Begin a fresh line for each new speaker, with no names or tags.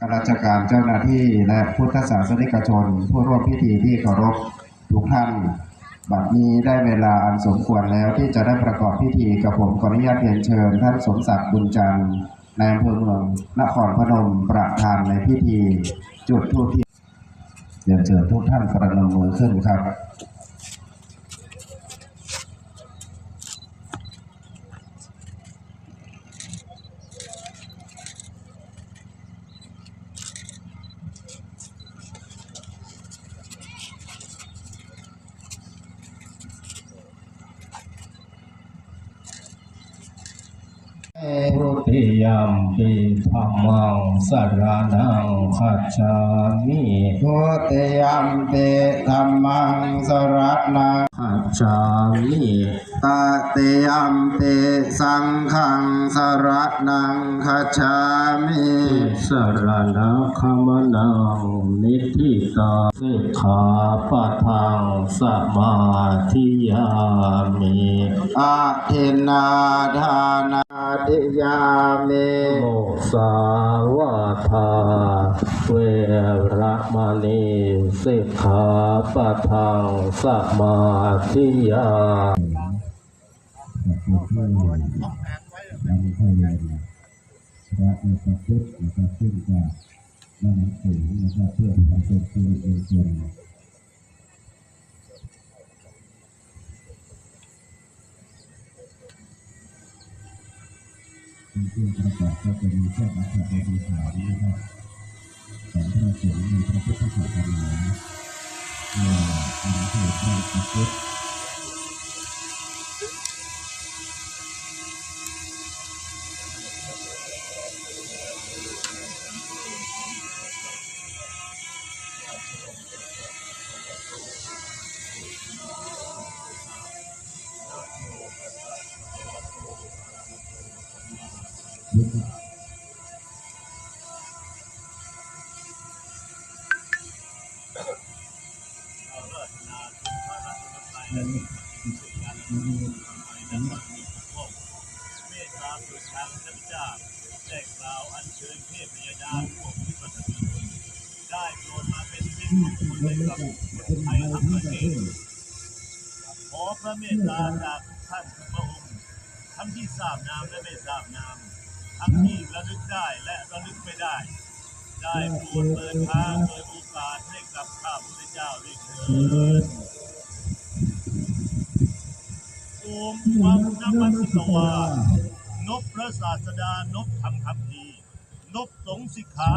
ข้าราชการเจ้าหน้าที่และพุทธศาสนิกชน ผู้ร่วมพิธีที่เคารพทุกท่าน บัดนี้ได้เวลาอันสมควรแล้วที่จะได้ประกอบพิธีกับผมขออนุญาตเรียนเชิญ ท่านสมศักดิ์บุญจันทร์ในอำเภอเมืองนครพนมประธานในพิธี จุดธูปที่เรียนเชิญทุกท่านประนมมือขึ้นครับ
ทุ ติยมปิธรรมังสรณังคัจฉามิ
ทุติยมปิธรรมังสรณัง
คัจฉามิ
ตติยมปิสังฆังสรณังคัจฉามิ
สรณะขมนังนิทิตาสิกขาปะทังสมาธิยามิ
อาทินนาทานาติยามิ
โมสาวาทาเวระมณีสิกขาปะทังสมาธิยา
เมตตาสุดทางพร เจ้าได้กล่าวอัญเชิญเทพยดาพวกวิปัสสนาชนได้โปรดมาเป็นสิทธิ์ของคุณให้กับคนไทยทั้งประเทศ ขอพระเมตตาจากทุกท่านทุกพระองค์ทั้งที่ทราบนามและไม่ทราบนาม ทั้งที่ระลึกได้และระลึกไม่ได้ ได้โปรดเปิดทางเปิดโอกาสให้กับข้าพุทธเจ้าด้วยเถิดโอมวังนมัสสวานพพระศาสดานพธรรมคำพีนพสงฆ์สิกขา